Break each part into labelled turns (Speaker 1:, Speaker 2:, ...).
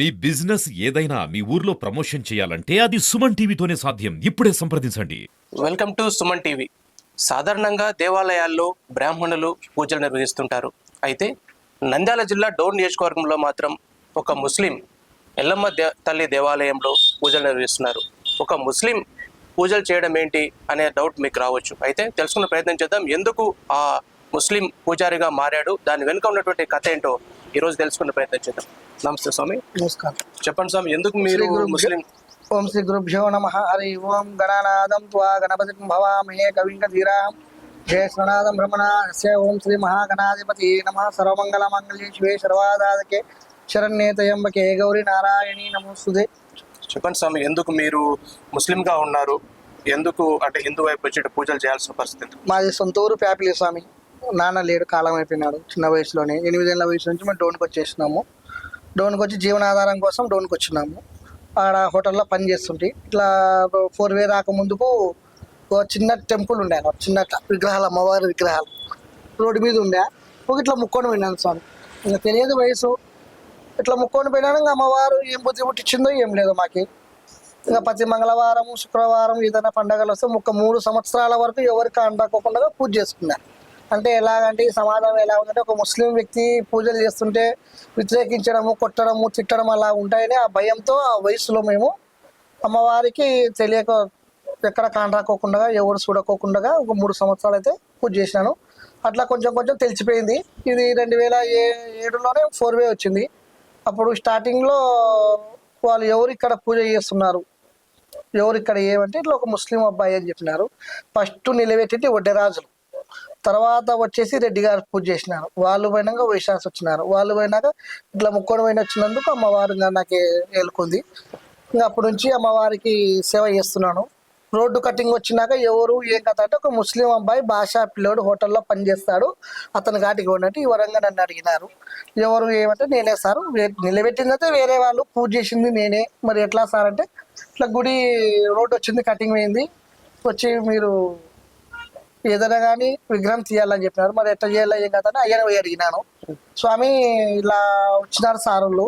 Speaker 1: మీ business ఏదైనా మీ ఊర్లో promotion చేయాలంటే అది సుమన్ టీవీతోనే సాధ్యం. ఇప్పుడే సంప్రదించండి.
Speaker 2: Welcome to Suman TV. సాధారణంగా దేవాలయాల్లో బ్రాహ్మణులు పూజలు నిర్వహిస్తుంటారు. అయితే నంద్యాల జిల్లా డోన్ నియోజకవర్గంలో మాత్రం ఒక ముస్లిం ఎల్లమ్మ దే తల్లి దేవాలయంలో పూజలు నిర్వహిస్తున్నారు. ఒక ముస్లిం పూజలు చేయడం ఏంటి అనే డౌట్ మీకు రావచ్చు. అయితే తెలుసుకునే ప్రయత్నం చేద్దాం. ఎందుకు ఆ ముస్లిం పూజారిగా మారాడు? దాని వెనుక ఉన్నటువంటి కథ ఏంటో ఈరోజు తెలుసుకునే ప్రయత్నం చేద్దాం. నమస్తే స్వామి.
Speaker 3: నమస్కారం.
Speaker 2: చెప్పండి స్వామి ఎందుకు మీరు ముస్లిం?
Speaker 3: ఓం శ్రీ గురుభ్యో నమ. హరి ఓం గణానాదం త్వా గణపతి భవామహే కవిం కధీరాం జయ స్వనాదం భ్రమణ హస్య ఓం శ్రీ మహాగణాధిపతి నమ. సర్వమంగళ మంగళే శివే సర్వాదాదకే శరణ్యే త్రయంబకే గౌరీ నారాయణి నమోస్తుదే
Speaker 2: చెప్పండి స్వామి ఎందుకు మీరు ముస్లింగా ఉన్నారు? ఎందుకు అంటే హిందూ వైపు వచ్చి పూజలు చేయాల్సిన పరిస్థితి?
Speaker 3: మాది సొంత ఊరు ప్యాపిలి స్వామి. నాన్న లేడు కాలం అయిపోయినాడు. చిన్న వయసులోనే. ఎనిమిదేళ్ళ వయసు నుంచి మేము డోన్కి వచ్చేసినాము. డోన్కి వచ్చి జీవనాధారం కోసం డోన్కి వచ్చినాము ఆడ హోటల్లో పని చేస్తుంటే ఇట్లా ఫోర్ వే రాక ముందుకు ఒక చిన్న టెంపుల్ ఉండే చిన్న విగ్రహాలు అమ్మవారి విగ్రహాలు. రోడ్డు మీద ఉండే. ఒక ఇట్లా ముక్కొని పోయినాను స్వామి. ఇంకా తెలియదు వయసు. ఇట్లా ముక్కొని పోయినాను ఇంకా అమ్మవారు ఏం బుద్ధి పుట్టించిందో ఏం లేదు మాకి. ఇంకా ప్రతి మంగళవారం శుక్రవారం ఏదైనా పండగలు వస్తే ఒక మూడు సంవత్సరాల వరకు ఎవరికి అండకోకుండా పూజ చేసుకున్నారు అంటే ఎలాగంటే ఈ సమాజం ఎలా ఉందంటే ఒక ముస్లిం వ్యక్తి పూజలు చేస్తుంటే వ్యతిరేకించడము కొట్టడము తిట్టడం అలా ఉంటాయని ఆ భయంతో ఆ వయసులో మేము అమ్మవారికి తెలియక ఎక్కడ కాండ్రాకోకుండా ఎవరు చూడకోకుండా ఒక మూడు సంవత్సరాలు అయితే పూజ చేసినాను. అట్లా కొంచెం కొంచెం తెలిసిపోయింది. ఇది రెండు వేల ఏ ఏడులోనే ఫోర్ వే వచ్చింది. అప్పుడు స్టార్టింగ్లో వాళ్ళు ఎవరు ఇక్కడ పూజ చేస్తున్నారు? ఎవరు ఇక్కడ ఏమంటే ఇట్లా ఒక ముస్లిం అబ్బాయి అని చెప్పినారు. ఫస్ట్ నిలబెట్టి వడ్డెరాజులు. తర్వాత వచ్చేసి రెడ్డి గారు పూజ చేసినారు. వాళ్ళు పోయినాక వైశాస్ వచ్చినారు. వాళ్ళు పోయినాక ఇట్లా ముక్కోడు పోయిన వచ్చినందుకు అమ్మవారు నాకు ఏలుకుంది. ఇంకా అప్పటి నుంచి అమ్మవారికి సేవ చేస్తున్నాను. రోడ్డు కటింగ్ వచ్చినాక ఎవరు ఏం కథ అంటే ఒక ముస్లిం అబ్బాయి భాషా పిల్లోడు హోటల్లో పనిచేస్తాడు అతని ఘాటికి ఉన్నట్టు ఈ వరంగా నన్ను అడిగినారు. ఎవరు ఏమంటే నేనే సార్. వే- నిలబెట్టింది అయితే వేరే వాళ్ళు పూజ చేసింది నేనే. మరి ఎట్లా సార్ అంటే ఇట్లా గుడి రోడ్డు వచ్చింది కటింగ్ అయింది వచ్చి మీరు ఏదైనా కానీ విగ్రహం తీయాలని చెప్పినారు. మరి ఎట్లా చేయాలి ఏం కదా అని అయ్యని పోయి అడిగినాను. స్వామి ఇలా వచ్చినారు సారులు.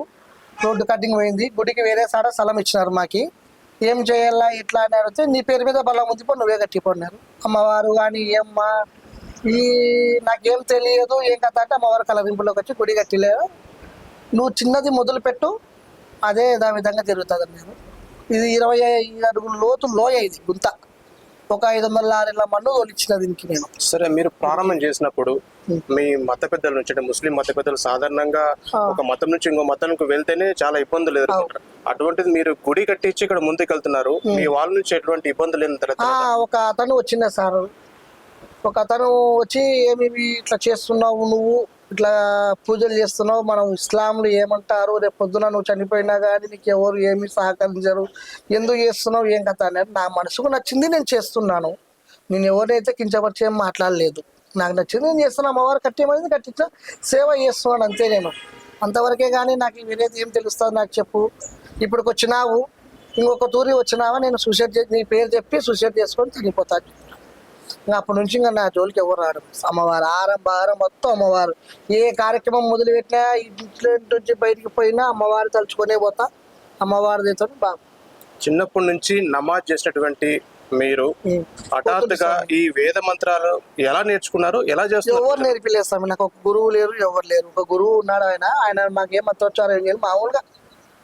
Speaker 3: రోడ్డు కటింగ్ పోయింది. గుడికి వేరే సాడ స్థలం ఇచ్చినారు మాకి. ఏం చేయాలా ఇట్లా అని అడిగితే నీ పేరు మీద బలం ఉంది పో నువ్వే కట్టిపోయినారు అమ్మవారు కానీ ఏమ్మా ఈ నాకేం తెలియదు ఏం కథ అంటే అమ్మవారు కలరింపులోకి వచ్చి గుడి కట్టిలేరు నువ్వు చిన్నది మొదలు పెట్టు అదే దాని విధంగా జరుగుతుంది అన్నారు ఇది ఇరవై ఐదు అడుగుల లోతు లోయ ఇది గుంత. ఒక ఐదు వందల లారీల మన్ను తోలిచ్చిన దీనికి నేను.
Speaker 2: సరే మీరు ప్రారంభం చేసినప్పుడు మీ మత పెద్దల నుంచి అంటే ముస్లిం మత పెద్దలు సాధారణంగా ఒక మతం నుంచి ఇంకో మతంకు వెళ్తేనే చాలా ఇబ్బందులు ఎదుర్కొంటారు. అటువంటిది మీరు గుడి కట్టించి ఇక్కడ ముందుకు వెళ్తున్నారు మీ వాళ్ళ నుంచి ఎటువంటి ఇబ్బందులు
Speaker 3: ఆ,
Speaker 2: తర్వాత
Speaker 3: ఒక అతను వచ్చిండే సార్. ఒక అతను వచ్చి ఏమి ఇవి ఇట్లా చేస్తున్నావు నువ్వు? ఇట్లా పూజలు చేస్తున్నావు మనం ఇస్లాంలు ఏమంటారు? రేపు పొద్దున నువ్వు చనిపోయినా కానీ నీకు ఎవరు ఏమి సహకరించరు. ఎందుకు చేస్తున్నావు? ఏం కథ అనేది నా మనసుకు నచ్చింది నేను చేస్తున్నాను. నేను ఎవరినైతే కించపరిచి ఏం మాట్లాడలేదు. నాకు నచ్చింది నేను చేస్తున్నా అమ్మవారు కట్టేమైంది కట్టించిన సేవ చేస్తున్నాను అంతే నేను. అంతవరకే కానీ నాకు వేరేది ఏం తెలుస్తుంది నాకు చెప్పు. ఇప్పటికి వచ్చినావు ఇంకొక తూరి వచ్చినావా నేను సూసైడ్ చే నీ పేరు చెప్పి సూసైడ్ చేసుకొని చనిపోతాను ఇంకా అప్పటి నుంచి ఇంకా నా జోలికి ఎవరు రాడు అమ్మవారు ఆరం బారం మొత్తం అమ్మవారు. ఏ కార్యక్రమం మొదలు పెట్టినా ఇంట్లో నుంచి బయటికి పోయినా అమ్మవారు తలుచుకునే పోతా. అమ్మవారి దగ్గర బాగా.
Speaker 2: చిన్నప్పటి నుంచి నమాజ్ చేసినటువంటి మీరు హఠాత్తుగా ఈ వేద మంత్రాలు ఎలా నేర్చుకున్నారు? ఎలా చేస్తున్నారు?
Speaker 3: ఎవరు నేర్పిలేదు స్వామి నాకు ఒక గురువు లేరు ఎవరు లేరు. ఒక గురువు ఉన్నాడు ఆయన. ఆయన మాకేం మంత్రోచ్చారం ఏం చేయదు మామూలుగా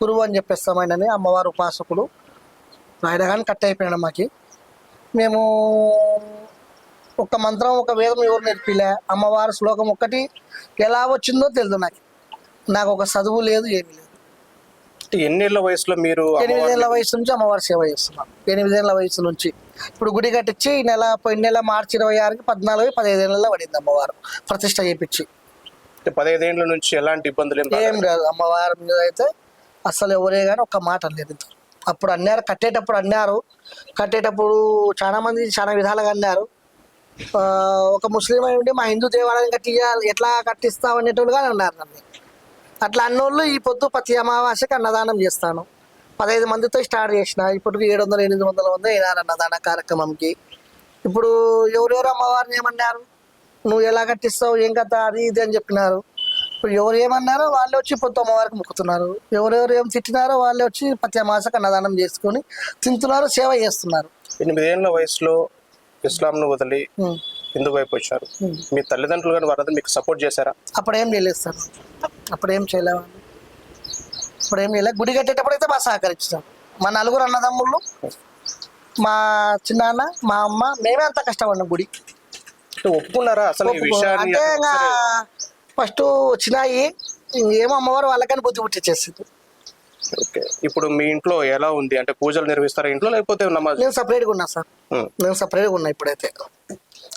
Speaker 3: గురువు అని చెప్పేస్తాం ఆయనని అమ్మవారు ఉపాసకుడు ఆయన కానీ కట్ అయిపోయాడు మాకి. మేము ఒక మంత్రం ఒక వేదం ఎవరు నేర్పిలే? అమ్మవారి శ్లోకం ఒక్కటి ఎలా వచ్చిందో తెలియదు నాకు. నాకు ఒక చదువు లేదు ఏమీ లేదు.
Speaker 2: ఎన్నేళ్ళ వయసులో మీరు
Speaker 3: ఎనిమిదేళ్ళ వయసు నుంచి అమ్మవారి సేవ చేస్తున్నాం. ఎనిమిదేళ్ళ వయసు నుంచి. ఇప్పుడు గుడి కట్టించి ఈ నెల పోయిన నెల మార్చి ఇరవై ఆరుకి పద్నాలుగు పదిహేదేళ్ళలో పడింది అమ్మవారు. ప్రతిష్ట చేయించి.
Speaker 2: అంటే పదహైదేళ్ళ నుంచి ఎలాంటి ఇబ్బందులు ఏం
Speaker 3: కాదు అమ్మవారి మీద అయితే అసలు ఎవరే కానీ ఒక్క మాట అనలేదు ఇంతవరకు. అప్పుడు అన్నారు కట్టేటప్పుడు అన్నారు. కట్టేటప్పుడు చాలా మంది చాలా విధాలుగా అన్నారు. ఒక ముస్లిం అయి ఉండి మా హిందూ దేవాలయం కట్టియాలి ఎట్లా కట్టిస్తావు అనేటోళ్ళుగా అన్నారు నన్ను. అట్లా అన్నోళ్ళు ఈ పొద్దు ప్రతి అమావాస్యకి అన్నదానం చేస్తాను. పదహైదు మందితో స్టార్ట్ చేసిన ఇప్పుడు ఏడు వందల ఎనిమిది వందల మంది అయినారు అన్నదాన కార్యక్రమంకి. ఇప్పుడు ఎవరెవరు అమ్మవారిని ఏమన్నారు? నువ్వు ఎలా కట్టిస్తావు ఏం కథ అది ఇది అని చెప్పినారు. ఇప్పుడు ఎవరు ఏమన్నారో వాళ్ళే వచ్చి పొద్దు అమ్మవారికి మొక్కుతున్నారు. ఎవరెవరు ఏం తిట్టినారో వాళ్ళే వచ్చి ప్రతి అమాసకు అన్నదానం చేసుకొని తింటున్నారు సేవ చేస్తున్నారు.
Speaker 2: ఎనిమిదేళ్ళ వయసులో ఇస్లాంను వదిలి
Speaker 3: ఉం.
Speaker 2: హిందూ వైపు వచ్చారు. మీ తల్లిదండ్రులు కానీ వారందరూ మీకు సపోర్ట్ చేశారా?
Speaker 3: అప్పుడు ఏం చేయలేదు సార్. అప్పుడు ఏం చేయలేము అప్పుడు ఏం చేయలేదు గుడి కట్టేటప్పుడు అయితే బాగా సహకరించాం. మా నలుగురు అన్నదమ్ముళ్ళు మా చిన్నాన్న మా అమ్మ మేమే అంత కష్టపడినాం గుడి.
Speaker 2: ఒప్పుకున్నారా? అసలు
Speaker 3: అంటే ఫస్ట్ వచ్చినాయి. ఏమో అమ్మవారు వాళ్ళకని బుద్ధి పుట్టించేసింది
Speaker 2: ఓకే. ఇప్పుడు మీ ఇంట్లో ఎలా ఉంది? అంటే పూజలు నిర్వహిస్తారా ఇంట్లో లేకపోతే నమాజ్?
Speaker 3: నేను సపరేట్గా ఉన్నా సార్. నేను సపరేట్గా ఉన్నా ఇప్పుడైతే.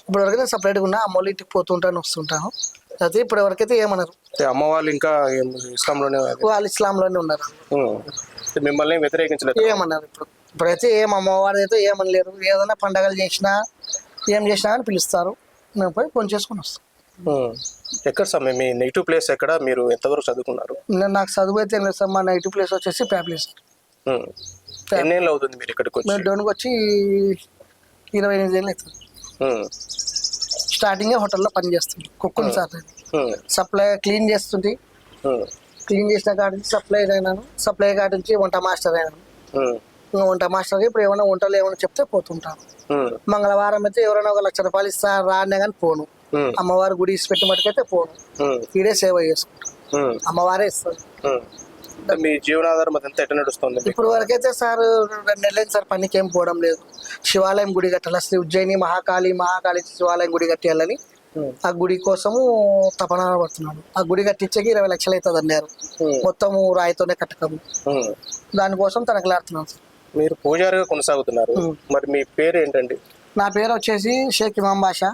Speaker 3: ఇప్పుడు వరకు నేను సపరేట్గా ఉన్నా అమ్మోళ్ళ ఇంటికి పోతుంటాను వస్తుంటాను. అయితే ఇప్పుడు వరకైతే ఏమన్నారు
Speaker 2: అంటే అమ్మ వాళ్ళు ఇంకా ఇస్లాంలోనే
Speaker 3: వాళ్ళు ఇస్లాంలోనే ఉన్నారు.
Speaker 2: మిమ్మల్ని వ్యతిరేకించలేదు?
Speaker 3: ఏమన్నారు ఇప్పుడు? ఇప్పుడైతే ఏం అమ్మవారు అయితే ఏమనలేరు. ఏదైనా పండగలు చేసినా ఏం చేసినా అని పిలుస్తారు. మేము పోయి ఫోన్ చేసుకుని వస్తాం.
Speaker 2: ఎక్కడ సమయం మీ నెగిటివ్ ప్లేస్ ఎక్కడ? మీరు ఎంతవరకు చదువుకున్నారు?
Speaker 3: నేను నాకు చదువు అయితే లేదు సార్. మా నైట్ ప్లేస్ వచ్చేసి ప్యాప్లేస్
Speaker 2: ఉం. ఎన్నేళ్ళు అవుతుంది మీరు ఇక్కడికి వచ్చి?
Speaker 3: మేము డోన్కి వచ్చి ఇరవై ఎనిమిది ఏళ్ళు అవుతుంది. స్టార్టింగే హోటల్లో పని చేస్తుంది. కుక్కుని సార్. సప్లై క్లీన్ చేస్తుంది. క్లీన్ చేసిన కాడ నుంచి సప్లై అయినాను. సప్లై కాడ నుంచి వంట మాస్టర్ అయినాను. వంట మాస్టర్ ఇప్పుడు ఏమైనా వంటలు ఏమైనా చెప్తే పోతుంటాను. మంగళవారం అయితే ఎవరైనా ఒక లక్ష రూపాయలు ఇస్తా రానే కానీ పోను. అమ్మవారు గుడి పెట్టి మటుకైతే పోను. ఈడే సేవ చేసుకుంటాను
Speaker 2: ఉం.
Speaker 3: అమ్మవారే ఇస్తారు
Speaker 2: మీ జీవనాధారం అదంతా ఎట్లా నడుస్తుంది?
Speaker 3: ఇప్పుడు వరకైతే సార్ రెండు నెలలైంది సార్ పనికి ఏం పోవడం లేదు శివాలయం గుడి కట్టాలి శ్రీ ఉజ్జయిని మహాకాళి మహాకాళి శివాలయం గుడి కట్టాలని
Speaker 2: ఉం.
Speaker 3: ఆ గుడి కోసము తపన పడుతున్నాను ఆ గుడి కట్టించకి ఇరవై లక్షలు అవుతుంది అన్నారు
Speaker 2: ఉం.
Speaker 3: మొత్తము రాయితోనే కట్టకము. దానికోసం తనకలాడుతున్నాను సార్
Speaker 2: మీరు పూజారిగా కొనసాగుతున్నారు. మరి మీ పేరు ఏంటండి
Speaker 3: నా పేరు వచ్చేసి షేక్ ఇమాం బాషా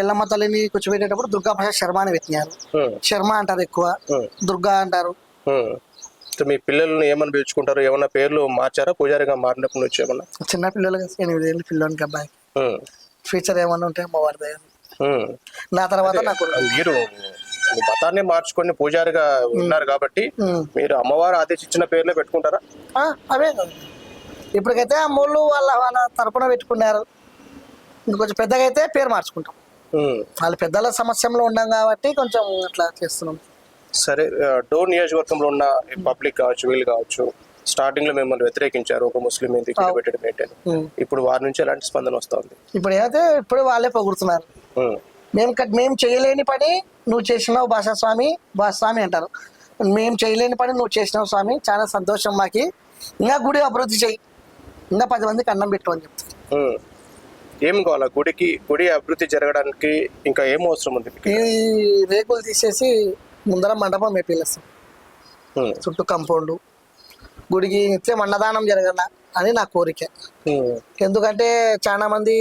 Speaker 3: ఎల్లమ్మ తల్లిని కూర్చోబెట్టేటప్పుడు దుర్గా భాష శర్మ అని పెట్టినారు. శర్మ అంటారు ఎక్కువ. దుర్గా అంటారు.
Speaker 2: మీ పిల్లల్ని ఏమని పిలుచుకుంటారు? ఏమన్నా పేర్లు మార్చారా? పూజారిగా మారినప్పటి నుంచి ఏమన్నా?
Speaker 3: చిన్న పిల్లలు ఎనిమిది ఏళ్ళు పిల్లోనికి అబ్బాయి. ఫ్యూచర్ ఏమన్నా ఉంటే అమ్మవారి. నా తర్వాత నాకు
Speaker 2: మీరు మతాన్ని మార్చుకొని పూజారిగా ఉన్నారు కాబట్టి. మీరు అమ్మవారు ఆదేశించిన పేర్లే పెట్టుకుంటారా?
Speaker 3: అవే. ఇప్పటికైతే అమ్మోళ్ళు వాళ్ళ వాళ్ళ తరపున పెట్టుకున్నారు. ఇంకొంచెం పెద్దగా అయితే పేరు మార్చుకుంటాం. వాళ్ళ పెద్దల సమస్యలో ఉన్నాం కాబట్టి కొంచెం అట్లా చేస్తున్నాం.
Speaker 2: సరే డోర్ నియోజకవర్గంలో ఉన్న పబ్లిక్ కావచ్చు వీళ్ళు కావచ్చు స్టార్టింగ్లో మిమ్మల్ని వ్యతిరేకించారు ఒక ముస్లిం ఏంటి పెట్టడం ఏంటని. ఇప్పుడు వారి నుంచి ఎలాంటి స్పందన వస్తుంది?
Speaker 3: ఇప్పుడు ఏదైతే ఇప్పుడు వాళ్ళే పొగుడుతున్నారు. మేము మేము చేయలేని పని నువ్వు చేసినావు భాషా స్వామి భాషా స్వామి అంటారు. మేము చేయలేని పని నువ్వు చేసినావు స్వామి చాలా సంతోషం మాకి. ఇంకా గుడి అభివృద్ధి చెయ్యి. ఇంకా పది మందికి అన్నం పెట్టు అని చెప్తారు.
Speaker 2: ఏం కావాలా? గుడికి గుడి అభివృద్ధి జరగడానికి ఇంకా ఏం అవసరం ఉంది?
Speaker 3: ఈ రేకులు తీసేసి ముందర మండపం వేపిలేస్తాం చుట్టూ కంపౌండ్. గుడికి నిత్యం అన్నదానం జరగాల అని నా కోరిక. ఎందుకంటే చాలా మంది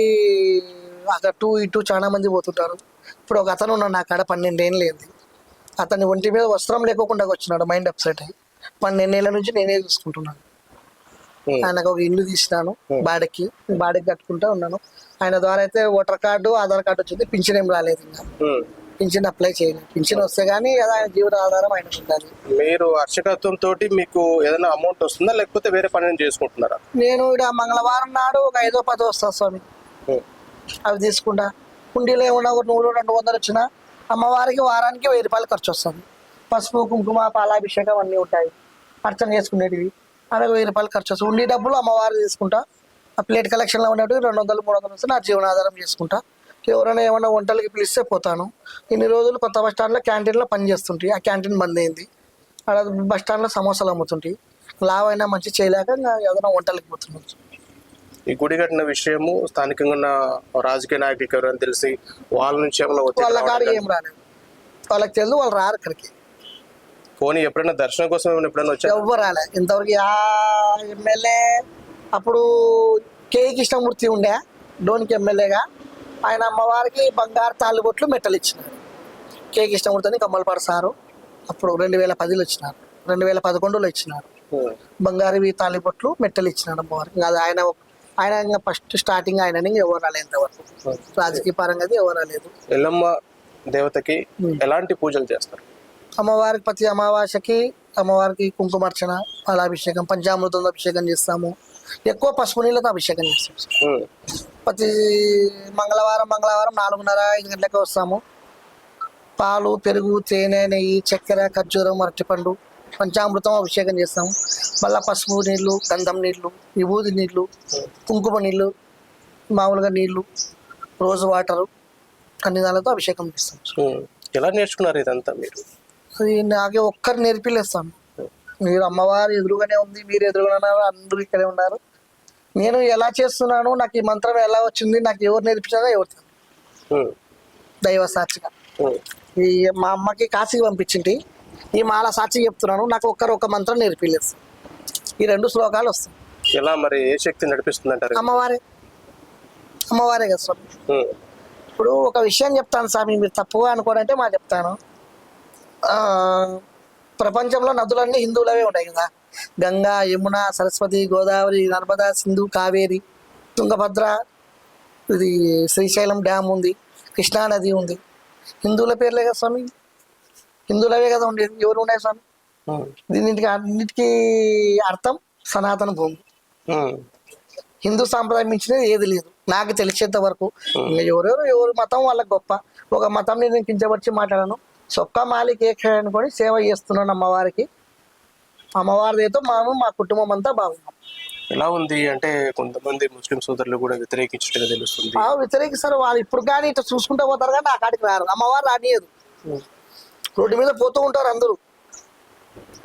Speaker 3: అటు ఇటు చాలా మంది పోతుంటారు. ఇప్పుడు ఒక అతను ఉన్నాడు నా కాడ పన్నెండేళ్ళు లేదు అతని ఒంటి మీద వస్త్రం లేకోకుండా వచ్చినాడు మైండ్ అప్సెట్ అయ్యి. పన్నెండేళ్ళ నుంచి నేనే చూసుకుంటున్నాను. ఆయనకు ఒక ఇల్లు తీసినాను. బాడకి బాడకి కట్టుకుంటా ఉన్నాను. ఆయన ద్వారా అయితే ఓటర్ కార్డు ఆధార్ కార్డు వచ్చింది. పింఛన్ ఏం రాలేదు ఇంకా. పింఛన్ అప్లై చేయలేదు. పింఛన్ వస్తే కానీ అది ఆయన జీవన ఆధారం ఆయన ఉండాలి.
Speaker 2: మీరు అర్చకత్వం తోటి మీకు ఏదైనా అమౌంట్ వస్తుందా? లేకపోతే వేరే పని చేసుకుంటున్నారా?
Speaker 3: నేను ఇక్కడ మంగళవారం నాడు ఒక ఐదో పదో వస్తా స్వామి. అవి తీసుకుంటా. కుండీలో ఏమన్నా ఒక నూరు రెండు వందలు వచ్చినా అమ్మవారికి వారానికి వెయ్యి రూపాయలు ఖర్చు వస్తుంది. పసుపు కుంకుమ పాలాభిషేకం అన్నీ ఉంటాయి. అర్చన చేసుకునేటివి. అవి వెయ్యి రూపాయలు ఖర్చు వస్తుంది. ఉండి డబ్బులు అమ్మవారు తీసుకుంటా. ఆ ప్లేట్ కలెక్షన్లో ఉన్నట్టు రెండు వందలు మూడు వందలు వస్తే నా జీవనాధారం చేసుకుంటా. ఎవరైనా ఏమైనా వంటలకి పిలిస్తే పోతాను. ఇన్ని రోజులు కొత్త బస్ స్టాండ్లో క్యాంటీన్లో పని చేస్తుంటాయి ఆ క్యాంటీన్ బంద్ అయింది. అక్కడ బస్ స్టాండ్లో సమోసాలు అమ్ముతుంటాయి లావ్ అయినా మంచి చేయలేక ఏదైనా వంటలకి పోతున్నాను.
Speaker 2: ఈ గుడి కట్టిన విషయము స్థానికంగా ఉన్న రాజకీయ నాయకులకి ఎవరైనా తెలిసి వాళ్ళ నుంచి ఏమైనా
Speaker 3: వాళ్ళ కాడికి ఏం రాలేదు. వాళ్ళకి తెలియదు వాళ్ళు రారు ఇక్కడికి.
Speaker 2: పోనీ ఎప్పుడైనా దర్శనం కోసం ఏమైనా ఎప్పుడైనా వచ్చారు?
Speaker 3: ఎవ్వరు రాలే ఇంతవరకు ఆ ఎమ్మెల్యే అప్పుడు కే కృష్ణమూర్తి ఉండే డోనికి ఎమ్మెల్యేగా. ఆయన అమ్మవారికి బంగారు తాలిబొట్లు మెట్టలు ఇచ్చినారు కే కృష్ణమూర్తి అని కమ్మలపాడు సారు అప్పుడు రెండు వేల పదిలో ఇచ్చినారు. రెండు వేల పదకొండులో ఇచ్చినారు. బంగారు తాలిబొట్లు మెట్టలు ఇచ్చినాడు అమ్మవారికి అది ఆయన ఆయన ఇంకా ఫస్ట్ స్టార్టింగ్ ఆయన ఎవరు రాలేదు ఇంతవరకు. రాజకీయ పరంగా ఎవరు రాలేదు.
Speaker 2: ఎల్లమ్మ దేవతకి ఎలాంటి పూజలు చేస్తారు?
Speaker 3: అమ్మవారికి ప్రతి అమావాస్యకి అమ్మవారికి కుంకుమార్చన పాలాభిషేకం పంచామృతంతో అభిషేకం చేస్తాము. ఎక్కువ పసుపు నీళ్ళతో అభిషేకం చేస్తాం. ప్రతి మంగళవారం మంగళవారం నాలుగున్నర ఐదు గంటలకు వస్తాము. పాలు పెరుగు తేనె నెయ్యి చక్కెర ఖర్జూరం అరటిపండు పంచామృతం అభిషేకం చేస్తాం. మళ్ళీ పసుపు నీళ్ళు గంధం నీళ్ళు విభూది నీళ్ళు కుంకుమ నీళ్ళు మామూలుగా నీళ్ళు రోజు వాటరు అన్ని దానితో అభిషేకం చేస్తాం.
Speaker 2: ఎలా నేర్చుకున్నారు ఇదంతా మీరు?
Speaker 3: అది నాకే ఒక్కరు నేర్పిలేస్తాను మీరు అమ్మవారు ఎదురుగానే ఉంది మీరు ఎదురుగానే ఉన్నారు అందరూ ఇక్కడే ఉన్నారు. నేను ఎలా చేస్తున్నాను నాకు ఈ మంత్రం ఎలా వచ్చింది నాకు ఎవరు నేర్పించారో ఎవరు. దైవ సాక్షిగా. ఈ మా అమ్మకి కాశీకి పంపించింది. ఈ మాల సాక్షి చెప్తున్నాను నాకు ఒక్కరు ఒక మంత్రం నేర్పిలేదు. ఈ రెండు శ్లోకాలు వస్తాయి.
Speaker 2: ఎలా మరి ఏ శక్తి నడిపిస్తుంది అంటారు
Speaker 3: అమ్మవారే. అమ్మవారే కదా స్వామి. ఇప్పుడు ఒక విషయం చెప్తాను స్వామి మీరు తప్పుగా అనుకోనంటే మా చెప్తాను. ప్రపంచంలో నదులన్నీ హిందువులవే ఉంటాయి కదా. గంగా యమున సరస్వతి గోదావరి నర్మదా సింధు కావేరి తుంగభద్ర ఇది శ్రీశైలం డ్యామ్ ఉంది కృష్ణా నది ఉంది. హిందువుల పేర్లే కదా స్వామి? హిందువులవే కదా ఉండేది ఎవరు ఉన్నాయి స్వామి. దీనికి అన్నిటికీ అర్థం సనాతన భూమి. హిందూ సాంప్రదాయం మించినది ఏది లేదు. నాకు తెలిసేంత వరకు ఎవరెవరు ఎవరు మతం వాళ్ళకి గొప్ప. ఒక మతం నేను కించపరిచి మాట్లాడాను. సొక్క మాలిక ఏకే అనుకొని సేవ చేస్తున్నాను అమ్మవారికి. అమ్మవారితో మేము మా కుటుంబం అంతా బాగున్నాం.
Speaker 2: ఎలా ఉంది అంటే కొంతమంది ముస్లిం సోదరులు కూడా వ్యతిరేకించినట్టుగా తెలుస్తుంది.
Speaker 3: ఆ వ్యతిరేకిస్తారు. వాళ్ళు ఇప్పుడు కానీ ఇట్లా చూసుకుంటూ పోతారు కానీ నా కాడికి రారు. అమ్మవారు రానియదు రోడ్డు మీద పోతూ ఉంటారు అందరూ.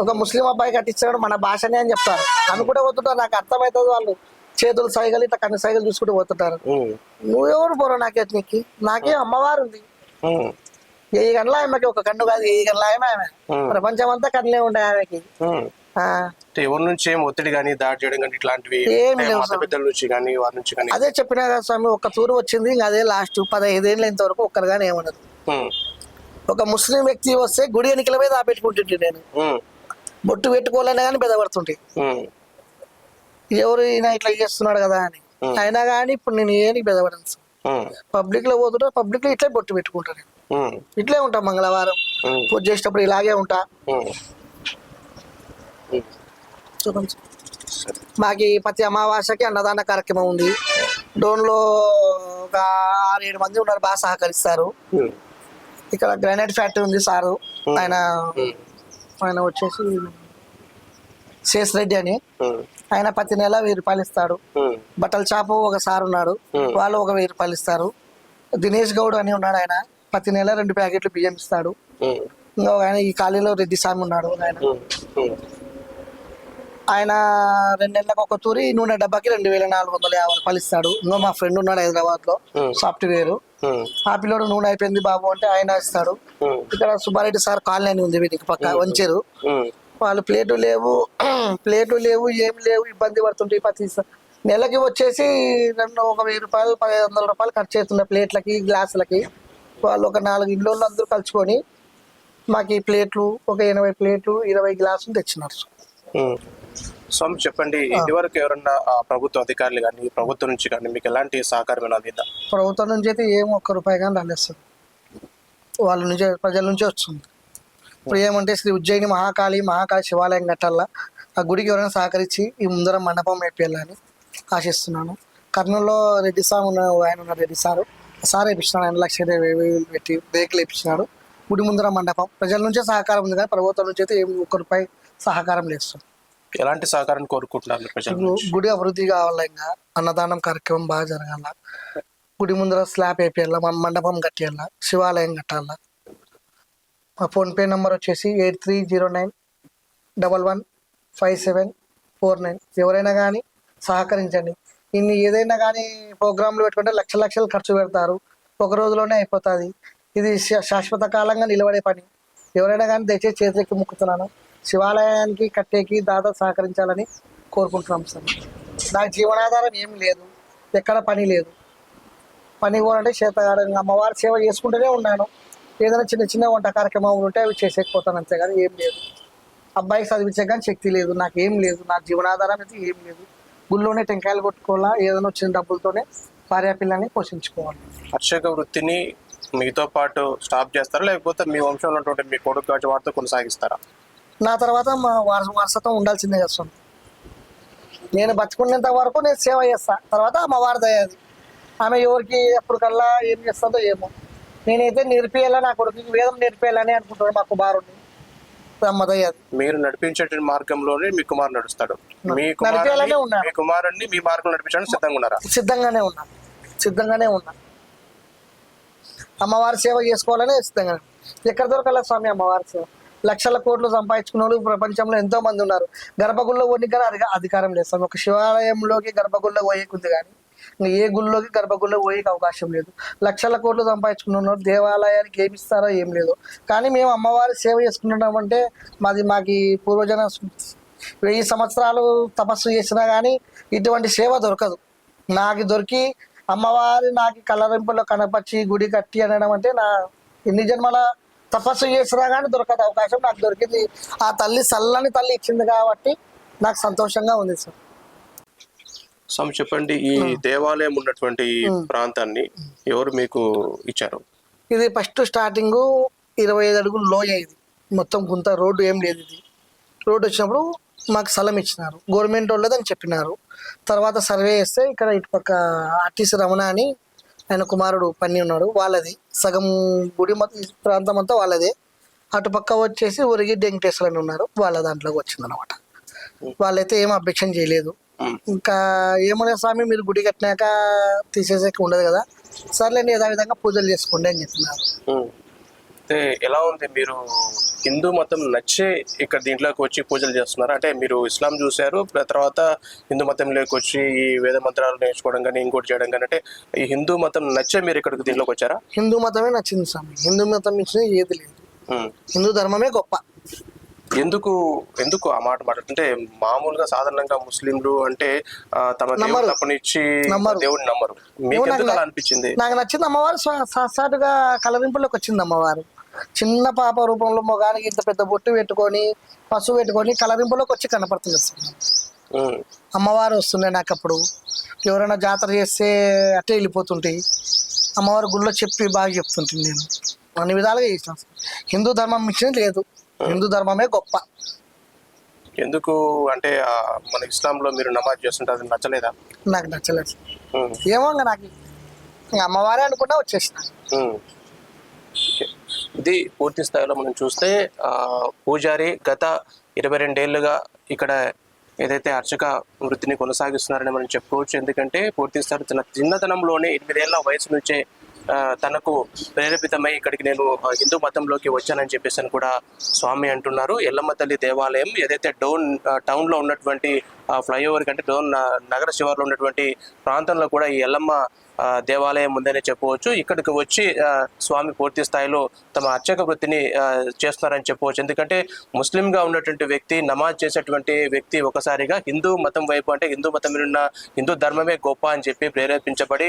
Speaker 3: ఒక ముస్లిం అబ్బాయి కట్టించాడు మన భాషనే అని చెప్తారు. అనుకుంటే పోతుంటారు. నాకు అర్థమవుతుంది వాళ్ళు. చేతులు సైగలు ఇట్లా కన్ను సైగలు చూసుకుంటూ పోతుంటారు. నువ్వెవరు పోరా నాకే నీకు నాకే అమ్మవారు ఉంది ఏ గంటల ఆమెకి ఒక కన్ను కాదు ఏ గంటల ఆమె ఆమె. ప్రపంచం అంతా కన్నులే ఉండే ఆమెకి
Speaker 2: ఎవరి నుంచి ఏం ఒత్తిడి కానీ దాడి చేయడం కానీ ఇట్లాంటివి. పెద్దల నుంచి కానీ వారి నుంచి కానీ
Speaker 3: అదే చెప్పినా కదా స్వామి ఒక తూరు వచ్చింది ఇంకా అదే లాస్ట్ పదహైదేళ్ళు ఇంతవరకు ఒక్కరు కానీ ఏమన్నది
Speaker 2: ఉమ్.
Speaker 3: ఒక ముస్లిం వ్యక్తి వస్తే గుడి ఎన్నికల మీద ఆపెట్టుకుంటుంటే నేను. బొట్టు పెట్టుకోవాలనే కానీ బెదపడుతుంటే. ఎవరు ఈయన ఇట్లా చేస్తున్నాడు కదా అని. అయినా కానీ ఇప్పుడు నేను ఏనికి బెదపడను. పబ్లిక్లో పోతుంటా పబ్లిక్లో ఇట్లే బొట్టు పెట్టుకుంటాను. ఇట్లే ఉంటా మంగళవారం. పూజ చేసేటప్పుడు ఇలాగే ఉంటా. మాకి ప్రతి అమావాస్యకి అన్నదాన కార్యక్రమం ఉంది. డోన్లో ఒక ఆరు ఏడు మంది ఉన్నారు బాగా సహకరిస్తారు. ఇక్కడ గ్రానైట్ ఫ్యాక్టరీ ఉంది సారు. ఆయన. ఆయన వచ్చేసి శేష్ రెడ్డి అని. ఆయన ప్రతి నెల వెయ్యి రూపాయలు ఇస్తాడు. బట్టల షాపు ఒక సార్ ఉన్నాడు. వాళ్ళు ఒక వెయ్యి రూపాయలు ఇస్తారు. దినేష్ గౌడ్ అని ఉన్నాడు ఆయన. ప్రతి నెల రెండు ప్యాకెట్లు బియ్యం ఇస్తాడు. ఇంకా ఆయన ఈ ఖాళీలో రెడ్డి స్వామి ఉన్నాడు. ఆయన ఆయన రెండు నెలలకు ఒక తూరి నూనె డబ్బాకి రెండు వేల నాలుగు వందల యాభై రూపాయలు ఇస్తాడు. ఇంకో మా ఫ్రెండ్ ఉన్నాడు
Speaker 2: హైదరాబాద్లో
Speaker 3: సాఫ్ట్వేర్. ఆ పిల్లోడు నూనె అయిపోయింది బాబు అంటే ఆయన ఇస్తాడు. ఇక్కడ సుబ్బారెడ్డి సార్ కాలనీ అని ఉంది వీటికి పక్క వంచేరు. వాళ్ళు ప్లేటు లేవు ప్లేటు లేవు ఏమి లేవు ఇబ్బంది పడుతుంటాయి ప్రతి నెలకి వచ్చేసి రెండు ఒక వెయ్యి రూపాయలు పదిహేను వందల రూపాయలు ఖర్చు చేస్తున్నాయి ప్లేట్లకి గ్లాసులకి. వాళ్ళు ఒక నాలుగు ఇంట్లో అందరూ కలుసుకొని మాకు ఈ ప్లేట్లు ఒక ఎనభై ప్లేట్లు ఇరవై గ్లాసులు తెచ్చినారు.
Speaker 2: స్వామి చెప్పండి ఇదివరకు ఎవరన్నా ప్రభుత్వ అధికారులు కానీ ప్రభుత్వం నుంచి కానీ మీకు ఎలాంటి సహకారం ఎలా అందిందా?
Speaker 3: ప్రభుత్వం నుంచి అయితే ఏం ఒక్క రూపాయి కానీ రాలేస్తుంది వాళ్ళ నుంచి ప్రజల నుంచి వస్తుంది. ఇప్పుడు ఏమంటే శ్రీ ఉజ్జయిని మహాకాళి మహాకాళి శివాలయం కట్టాల ఆ గుడికి ఎవరైనా సహకరించి ఈ ముందర మండపం వేపియాలని ఆశిస్తున్నాను. కర్నూలులో రెడ్డి స్వామి ఉన్న ఆయన ఉన్న రెడ్డి సారు. సార్ వేపించినాడు ఆయన లక్ష ఇరవై వేలు పెట్టి బ్రేక్లు వేపించినాడు గుడి ముందర మండపం. ప్రజల నుంచే సహకారం ఉంది కానీ ప్రభుత్వం నుంచి అయితే ఏం ఒక్క రూపాయి సహకారం లేదు
Speaker 2: ఎలాంటి సహకారం కోరుకుంటున్నారు ప్రజల
Speaker 3: గుడి అభివృద్ధి కావాలా ఇంకా? అన్నదానం కార్యక్రమం బాగా జరగాల? గుడి ముందర స్లాబ్ వేపియాల? మండపం కట్టియాల? శివాలయం కట్టాల? మా ఫోన్పే నెంబర్ వచ్చేసి eight three zero nine double one five seven four nine. ఎవరైనా కానీ సహకరించండి. ఇన్ని ఏదైనా కానీ ప్రోగ్రాంలు పెట్టుకుంటే లక్ష లక్షలు ఖర్చు పెడతారు. ఒక రోజులోనే అయిపోతుంది. ఇది శా- శాశ్వత కాలంగా నిలబడే పని. ఎవరైనా కానీ దయచేసి చేతులకి ముక్కుతున్నాను. శివాలయానికి కట్టేకి దాదా సహకరించాలని కోరుకుంటున్నాం సార్. నా జీవనాధారం ఏం లేదు. ఎక్కడ పని లేదు. పని పోవాలంటే చేతగాడని అమ్మవారి సేవ చేసుకుంటూనే ఉన్నాను. ఏదైనా చిన్న చిన్న వంట కార్యక్రమాలు ఉంటే అవి చేసేకపోతాను అంతే కానీ ఏం లేదు. అబ్బాయికి చదివించే కానీ శక్తి లేదు. నాకు ఏం లేదు. నా జీవనాధారం అయితే ఏం లేదు. గుళ్ళోనే టెంకాయలు కొట్టుకోవాలా? ఏదైనా వచ్చిన డబ్బులతోనే భార్య పిల్లల్ని పోషించుకోవాలి.
Speaker 2: అర్చక వృత్తిని మీతో పాటు స్టాప్ చేస్తారా? లేకపోతే మీ వంశంలో ఉన్నటువంటి మీ కొడుకు కాటి వారితో కొనసాగిస్తారా?
Speaker 3: నా తర్వాత మా వారస వారసత్వం ఉండాల్సిందే కదా స్వామి. నేను బతుకున్నంత వరకు నేను సేవ చేస్తా. తర్వాత అమ్మవారి దయ అది. ఆమె ఎవరికి ఎప్పటికల్లా ఏం చేస్తుందో ఏమో. నేనైతే నేర్పియాలా నా కొడుకు వేదం నేర్పియాలని అనుకుంటున్నాను మా కుమారుడిని
Speaker 2: మీరు నడిపించే మార్గంలోనే మీ కుమారు నడుస్తాడు. మీ కుమారుని కుమారుణ్ణి మీ మార్గం నడిపించడానికి సిద్ధంగా ఉన్నారా?
Speaker 3: సిద్ధంగానే ఉన్నా సిద్ధంగానే ఉన్నా అమ్మవారి సేవ చేసుకోవాలని సిద్ధంగా ఎక్కడ దొరకాల స్వామి అమ్మవారి సేవ? లక్షల కోట్లు సంపాదించుకున్న వాళ్ళు ప్రపంచంలో ఎంతో మంది ఉన్నారు. గర్భగుడిలో పోనీ కానీ అధిక అధికారం లేదు. స్వామి ఒక శివాలయంలోకి గర్భగుడిలో పోయేకుంది కానీ ఏ గుళ్ళోకి గర్భగుళ్ళో పోయేకి అవకాశం లేదు. లక్షల కోట్లు సంపాదించుకున్న దేవాలయానికి ఏమి ఇస్తారో ఏం లేదు. కానీ మేము అమ్మవారి సేవ చేసుకుంటున్నాం అంటే మాది మాకు పూర్వజన వెయ్యి సంవత్సరాలు తపస్సు చేసినా కానీ ఇటువంటి సేవ దొరకదు. నాకు దొరికి అమ్మవారి నాకు కలరింపులో కనపరిచి గుడి కట్టి అనడం అంటే నా ఎన్ని జన్మల తపస్సు చేసినా కానీ దొరకదు. అవకాశం నాకు దొరికింది. ఆ తల్లి చల్లని తల్లి ఇచ్చింది కాబట్టి నాకు సంతోషంగా ఉంది సార్.
Speaker 2: స్వామి చెప్పండి ఈ దేవాలయం ఉన్నటువంటి ప్రాంతాన్ని ఎవరు మీకు ఇచ్చారు?
Speaker 3: ఇది ఫస్ట్ స్టార్టింగ్ ఇరవై ఐదు అడుగులు లోయ ఇది. మొత్తం గుంత రోడ్డు ఏం లేదు ఇది. రోడ్డు వచ్చినప్పుడు మాకు స్థలం ఇచ్చినారు. గవర్నమెంట్ వాళ్ళదని చెప్పినారు. తర్వాత సర్వే చేస్తే ఇక్కడ ఇటుపక్క ఆర్టీసీ రమణ అని ఆయన కుమారుడు పని ఉన్నాడు వాళ్ళది. సగం గుడి మొత్తం ఈ ప్రాంతం అంతా వాళ్ళదే. అటుపక్క వచ్చేసి ఉరిగి వెంకటేశ్వర అని ఉన్నారు. వాళ్ళ దాంట్లోకి వచ్చిందనమాట వాళ్ళైతే ఏం అబ్జెక్షన్ చేయలేదు. ఇంకా ఏమనే స్వామి మీరు గుడి కట్టినాక తీసేసాక ఉండదు కదా. సర్లేండి యథావిధంగా పూజలు చేసుకోండి అని
Speaker 2: ఉమ్. అయితే ఎలా ఉంది మీరు హిందూ మతం నచ్చే ఇక్కడ దీంట్లోకి వచ్చి పూజలు చేస్తున్నారు? అంటే మీరు ఇస్లాం చూశారు తర్వాత హిందూ మతంలోకి వచ్చి ఈ వేద మంత్రాలు నేర్చుకోవడం కానీ ఇంకోటి చేయడం కానీ అంటే ఈ హిందూ మతం నచ్చే మీరు ఇక్కడికి దీంట్లోకి వచ్చారా?
Speaker 3: హిందూ మతమే నచ్చింది స్వామి. హిందూ మతం ఇచ్చిన ఏది లేదు. హిందూ ధర్మమే గొప్ప.
Speaker 2: ఎందుకు ఎందుకు ఆ మాట మాట అంటే మామూలుగా సాధారణంగా ముస్లింలు అంటే తమ దేవుడు. తప్పనిచ్చి. దేవుడిని నమ్మరు. మీకు ఎందుకు
Speaker 3: నాకు
Speaker 2: అలా అనిపించింది?
Speaker 3: నాకు నచ్చింది అమ్మవారు. సాక్షాత్తుగా కలరింపులోకి వచ్చింది అమ్మవారు. చిన్న పాప రూపంలో మొగానికి ఇంత పెద్ద బొట్టు పెట్టుకొని పసుపు పెట్టుకొని కలరింపులోకి వచ్చి కనపడుతుంది. అమ్మవారు వస్తుండే నాకు అప్పుడు. ఎవరైనా జాతర చేస్తే అట్టే వెళ్ళిపోతుంటే అమ్మవారి గుళ్ళో చెప్పి బాగా చెప్తుంటుంది నేను. అన్ని విధాలుగా చేసిన. హిందూ ధర్మం మించిన లేదు. హిందూ ధర్మమే గొప్ప.
Speaker 2: ఎందుకు? అంటే మన ఇస్లాంలో మీరు నమాజ్ చేస్తుంటే అది నచ్చలేదా?
Speaker 3: నాకు నచ్చలేదు. ఏమో నాకు అమ్మవారే అనుకుంటా వచ్చేసిన.
Speaker 2: ఇది పూర్తి స్థాయిలో మనం చూస్తే పూజారి గత ఇరవై రెండేళ్ళుగా ఇక్కడ ఏదైతే అర్చక వృత్తిని కొనసాగిస్తున్నారని మనం చెప్పుకోవచ్చు. ఎందుకంటే పూర్తి స్థాయి తన చిన్నతనంలోనే ఎనిమిదేళ్ళ వయసు నుంచే తనకు ప్రేరేపితమై ఇక్కడికి నేను హిందూ మతంలోకి వచ్చానని చెప్పేసి అని కూడా స్వామి అంటున్నారు. ఎల్లమ్మ తల్లి దేవాలయం ఏదైతే డౌన్ టౌన్లో ఉన్నటువంటి ఫ్లైఓవర్ కంటే డౌన్ నగర శివార్లో ఉన్నటువంటి ప్రాంతంలో కూడా ఈ ఎల్లమ్మ దేవాలయం ఉందనే చెప్పవచ్చు. ఇక్కడికి వచ్చి స్వామి పూర్తి స్థాయిలో తమ అర్చక వృత్తిని చేస్తున్నారని చెప్పవచ్చు. ఎందుకంటే ముస్లింగా ఉన్నటువంటి వ్యక్తి నమాజ్ చేసేటువంటి వ్యక్తి ఒకసారిగా హిందూ మతం వైపు అంటే హిందూ మతం ఉన్న హిందూ ధర్మమే గొప్ప అని చెప్పి ప్రేరేపించబడి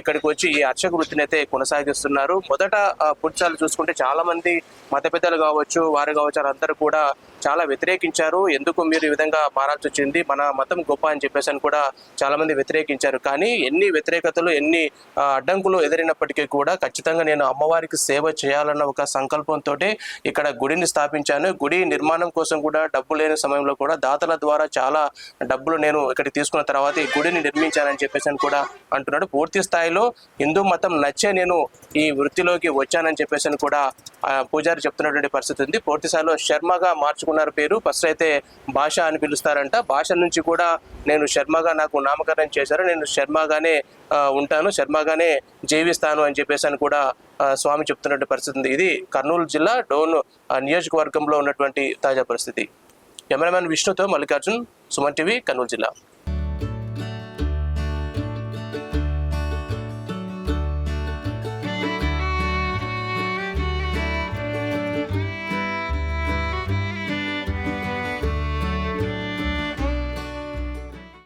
Speaker 2: ఇక్కడికి వచ్చి ఈ అర్చక వృత్తిని అయితే కొనసాగిస్తున్నారు. మొదట పుచ్చాలు చూసుకుంటే చాలా మంది మత పెద్దలు కావచ్చు వారు కావచ్చు వారందరూ కూడా చాలా వ్యతిరేకించారు. ఎందుకు మీరు ఈ విధంగా మారాల్సి వచ్చింది? మన మతం గొప్ప అని చెప్పేసి అని కూడా చాలా మంది వ్యతిరేకించారు. కానీ ఎన్ని వ్యతిరేకతలు ఎన్ని అడ్డంకులు ఎదిరినప్పటికీ కూడా ఖచ్చితంగా నేను అమ్మవారికి సేవ చేయాలన్న ఒక సంకల్పంతో ఇక్కడ గుడిని స్థాపించాను. గుడి నిర్మాణం కోసం కూడా డబ్బు లేని సమయంలో కూడా దాతల ద్వారా చాలా డబ్బులు నేను ఇక్కడ తీసుకున్న తర్వాత ఈ గుడిని నిర్మించానని చెప్పేసి అని కూడా అంటున్నాడు. పూర్తి స్థాయిలో హిందూ మతం నచ్చే నేను ఈ వృత్తిలోకి వచ్చానని చెప్పేసి అని కూడా పూజారి చెప్తున్నటువంటి పరిస్థితి ఉంది. పూర్తి స్థాయిలో శర్మగా మార్చు మార్చుకున్నారు పేరు. ఫస్ట్ అయితే భాష అని పిలుస్తారంట. భాష నుంచి కూడా నేను శర్మగా నాకు నామకరణం చేశారు. నేను శర్మగానే ఉంటాను. శర్మగానే జీవిస్తాను అని చెప్పేసి అని కూడా స్వామి చెప్తున్నటువంటి పరిస్థితి ఉంది. ఇది కర్నూలు జిల్లా డోన్ నియోజకవర్గంలో ఉన్నటువంటి తాజా పరిస్థితి. కెమెరామ్యాన్ విష్ణుతో మల్లికార్జున్ సుమన్ టీవీ కర్నూలు జిల్లా.